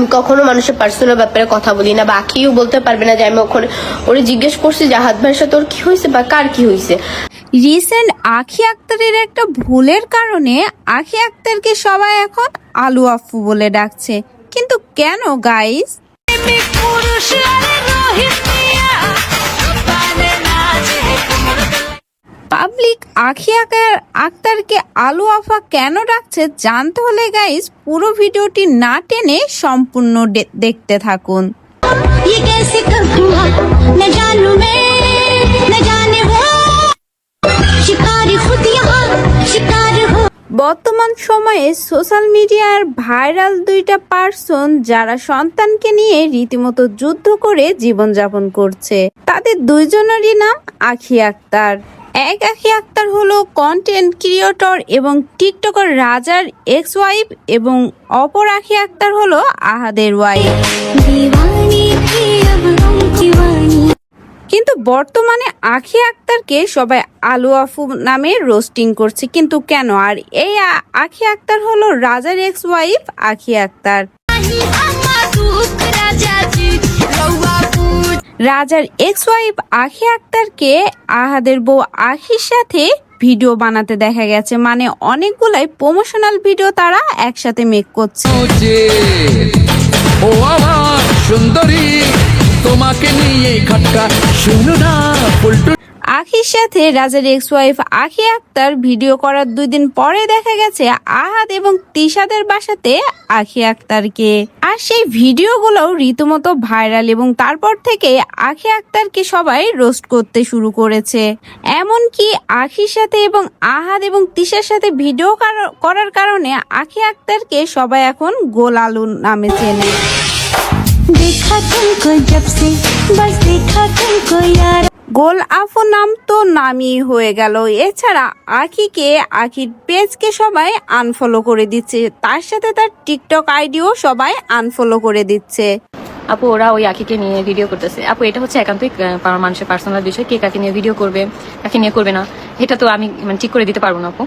আমি কখনো মানুষের পার্সোনাল ব্যাপারে কথা বলি না বা কেউ বলতে পারবে না যে আমি ওখানে, ওরে জিজ্ঞেস করছি হাত ভাইয়ের সাথে ওর কি হয়েছে বা কার কি হয়েছে? রিসেন্ট আখি আক্তারের একটা ভুলের কারণে আখি আক্তারকে সবাই এখন আলু আফু বলে ডাকছে। কিন্তু কেন গাইস পাবলিক আখি আঁকার আক্তারকে আলু আফা কেন ডাকছে জানতে হলে গাইজ পুরো ভিডিওটি না টেনে সম্পূর্ণ দেখতে থাকুন। বর্তমান সময়ে সোশ্যাল মিডিয়ার ভাইরাল দুইটা পার্সন যারা সন্তানকে নিয়ে রীতিমতো যুদ্ধ করে জীবনযাপন করছে তাদের দুইজনেরই নাম আখি আক্তার। এক আখি আক্তার হলো কন্টেন্ট ক্রিয়েটর এবং টিকটকর রাজার এক্স ওয়াইফ এবং অপর আখি আক্তার হলো আহাদের ওয়াইফ কিন্তু বর্তমানে আখি আক্তারকে সবাই আলু আফু নামে রোস্টিং করছে কিন্তু কেন? আর এই আখি আক্তার হলো রাজার এক্স ওয়াইফ আখি আক্তার। রাজার এক্স ওয়াইফ আখি আক্তারকে আহাদের বউ আখির সাথে ভিডিও বানাতে দেখা গেছে। মানে অনেকগুলাই প্রমোশনাল ভিডিও তারা একসাথে মেক করছে। ও সুন্দরী, তোমাকে নিয়ে খাট্টা শুনো না আখির সাথে রাজার এক্স ওয়াইফ আখি আক্তার ভিডিও করার দুই দিন পরে দেখা গেছে আহাদ এবং তিশাদের বাসাতে আখি আক্তারকে আর সেই ভিডিওগুলো রীতিমতো ভাইরাল এবং তারপর থেকে আখি আক্তারকে সবাই রোস্ট করতে শুরু করেছে এমনকি আখির সাথে এবং আহাদ এবং তিশার সাথে ভিডিও কার- করার কারণে আখি আক্তারকে সবাই এখন গোল আলু নামে চেনে देखा तुमको जब से बस देखा तुमको यार গোল আফু নাম তো নামই হয়ে গেল। এছাড়া আখিকে আখির পেজকে সবাই আনফলো করে দিচ্ছে। তার সাথে তার টিকটক আইডিও সবাই আনফলো করে দিচ্ছে। আপু ওরা ওই আখিকে নিয়ে ভিডিও করতেছে। আপু এটা হচ্ছে একান্তই মানুষের পার্সোনাল বিষয়। কে কাকে নিয়ে ভিডিও করবে কাকে নিয়ে করবে না এটা তো আমি মানে ঠিক করে দিতে পারব না আপু।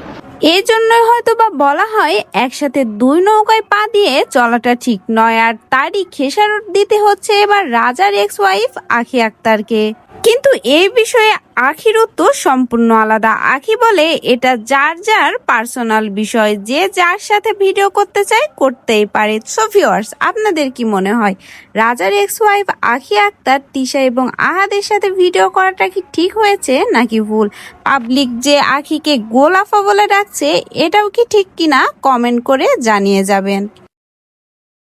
এই জন্যই হয়তো বা বলা হয় একসাথে দুই নৌকায় পা দিয়ে চলাটা ঠিক নয়। আর তারই খেসারত দিতে হচ্ছে এবার রাজার এক্স ওয়াইফ আখি আক্তারকে। কিন্তু এই বিষয়ে আখির উত্তর সম্পূর্ণ আলাদা। আখি বলে, এটা যার যার পার্সোনাল বিষয়। যে যার সাথে ভিডিও করতে চায়, করতেই পারে। সো ভিউয়ার্স আপনাদের কি মনে হয়? রাজার এক্স ওয়াইফ আখি আক্তার, তিশা এবং আহাদের সাথে ভিডিও করাটা কি ঠিক হয়েছে নাকি ভুল? পাবলিক যে আখিকে গোলাফা বলে ডাকছে, এটাও কি ঠিক কিনা কমেন্ট করে জানিয়ে যাবেন।